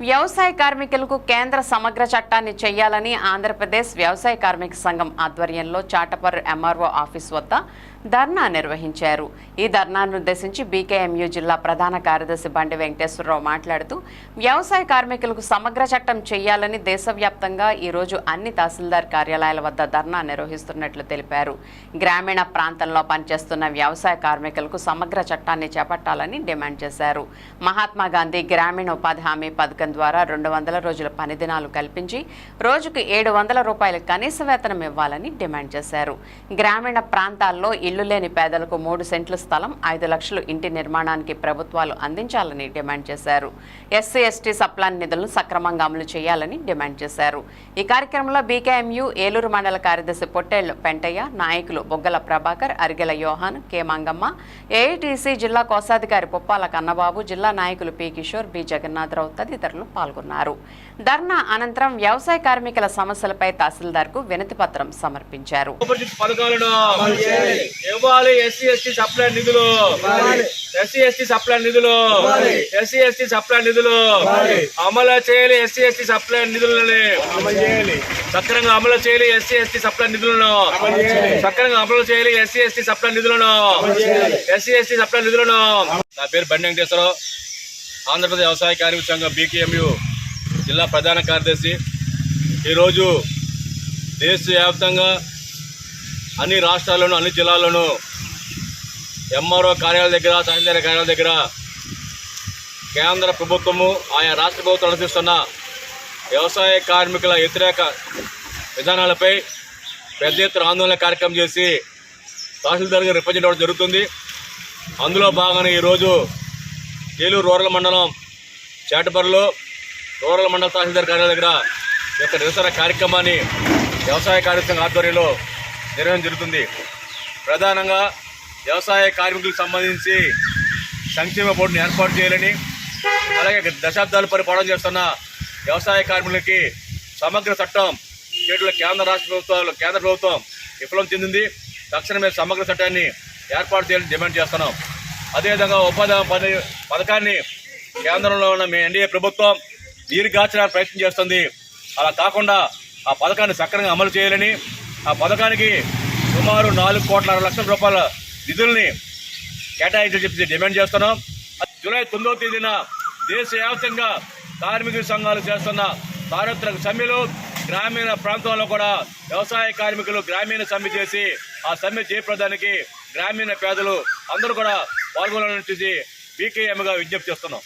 వ్యవసాయ కార్మికులకు కేంద్ర సమగ్ర చట్టాన్ని చేయాలని ఆంధ్రప్రదేశ్ వ్యవసాయ కార్మిక సంఘం ఆధ్వర్యంలో చాటపర్ ఎంఆర్ఓ ఆఫీస్ వద్ద ధర్నా నిర్వహించారు. ఈ ధర్నాను ఉద్దేశించి బీకేఎంయూ జిల్లా ప్రధాన కార్యదర్శి బండి వెంకటేశ్వరరావు మాట్లాడుతూ వ్యవసాయ కార్మికులకు సమగ్ర చట్టం చేయాలని దేశవ్యాప్తంగా ఈరోజు అన్ని తహసీల్దార్ కార్యాలయాల వద్ద ధర్నా నిర్వహిస్తున్నట్లు తెలిపారు. గ్రామీణ ప్రాంతంలో పనిచేస్తున్న వ్యవసాయ కార్మికులకు సమగ్ర చట్టాన్ని చేపట్టాలని డిమాండ్ చేశారు. మహాత్మా గాంధీ గ్రామీణ ఉపాధి హామీ పథకం ద్వారా రెండు వందల రోజుల పని దినాలు కల్పించి రోజుకు ఏడు వందల రూపాయల కనీస వేతనం ఇవ్వాలని డిమాండ్ చేశారు. గ్రామీణ ప్రాంతాల్లో ఇల్లు లేని పేదలకు మూడు సెంట్ల స్థలం ఐదు లక్షలు ఇంటి నిర్మాణానికి ప్రభుత్వాలు అందించాలని డిమాండ్ చేశారు. ఎస్సీ ఎస్టీ సప్లాన్ నిధులను సక్రమంగా అమలు చేయాలని డిమాండ్ చేశారు. ఈ కార్యక్రమంలో బీకేఎంయు ఏలూరు మండల కార్యదర్శి పొట్టేళ్ళు పెంటయ్య నాయకులు బొగ్గల ప్రభాకర్ అరిగెల యోహాన్ కె మంగమ్మ ఏఐటీసీ జిల్లా కోశాధికారి పుప్పాల కన్నబాబు జిల్లా నాయకులు పి కిషోర్ బి జగన్నాథరావు తదితరులు పాల్గొన్నారు. ధర్నా అనంతరం వ్యవసాయ కార్మికుల సమస్యలపై తహసీల్దార్కు వినతి పత్రం సమర్పించారు ఇవ్వాలి. ఎస్సీ ఎస్టీ సప్లై నిధులు. ఎస్సీ ఎస్టీ సప్లై నిధులు. ఎస్సీ ఎస్టీ సప్లై నిధులు. అమలు చేయాలి ఎస్సీ ఎస్టీ సప్లై నిధులని. సక్రంగా అమలు చేయాలి ఎస్సీ ఎస్టీ సప్లై నిధులను. సక్రంగా అమలు చేయాలి ఎస్సీ ఎస్టీ సప్లై నిధులను. ఎస్సీ ఎస్టీ సప్లై నిధులను. నా పేరు బండి వెంకటేశ్వరరావు. ఆంధ్రప్రదేశ్ వ్యవసాయ కార్మిక సంఘం బీకేఎంయు జిల్లా ప్రధాన కార్యదర్శి. ఈరోజు దేశవ్యాప్తంగా అన్ని రాష్ట్రాల్లోనూ అన్ని జిల్లాల్లోనూ ఎంఆర్ఓ కార్యాలయం దగ్గర తహసీల్దార్ కార్యాలయం దగ్గర కేంద్ర ప్రభుత్వము ఆయా రాష్ట్ర ప్రభుత్వం అనుసరిస్తున్న వ్యవసాయ కార్మికుల వ్యతిరేక విధానాలపై పెద్ద ఎత్తున ఆందోళన కార్యక్రమం చేసి తహసీల్దార్గా రిప్రజెంట్ అవ్వడం జరుగుతుంది. అందులో భాగంగా ఈరోజు ఏలూరు రూరల్ మండలం చేటబర్లో రూరల్ మండల తహసీల్దార్ కార్యాలయం దగ్గర ఈ యొక్క నిరసన కార్యక్రమాన్ని వ్యవసాయ కార్యక్రమం ఆధ్వర్యంలో నిర్వహణ జరుగుతుంది. ప్రధానంగా వ్యవసాయ కార్మికులకు సంబంధించి సంక్షేమ బోర్డును ఏర్పాటు చేయాలని అలాగే దశాబ్దాలు పరిపాలన చేస్తున్న వ్యవసాయ కార్మికులకి సమగ్ర చట్టం స్టేట్లో కేంద్ర రాష్ట్ర ప్రభుత్వాలు కేంద్ర ప్రభుత్వం విఫలం చెందింది. తక్షణమే సమగ్ర చట్టాన్ని ఏర్పాటు చేయాలని డిమాండ్ చేస్తున్నాం. అదేవిధంగా ఉపాధి పని పథకాన్ని కేంద్రంలో ఉన్న మీ ఎన్డీఏ ప్రభుత్వం దీర్ఘాచరణ ప్రయత్నం చేస్తుంది. అలా కాకుండా ఆ పథకాన్ని సక్రమంగా అమలు చేయాలని ఆ పథకానికి సుమారు నాలుగు కోట్ల అరవై లక్షల రూపాయల నిధుల్ని కేటాయించి చెప్పి డిమాండ్ చేస్తున్నాం. జూలై తొమ్మిదవ తేదీన దేశవ్యాప్తంగా కార్మిక సంఘాలు చేస్తున్న సార్వత్రిక సమ్మెలు గ్రామీణ ప్రాంతాల్లో కూడా వ్యవసాయ కార్మికులు గ్రామీణ సమ్మె చేసి ఆ సమ్మె జయప్రదానికి గ్రామీణ పేదలు అందరూ కూడా పాల్గొనాలని బీకేఎంగా విజ్ఞప్తి చేస్తున్నాం.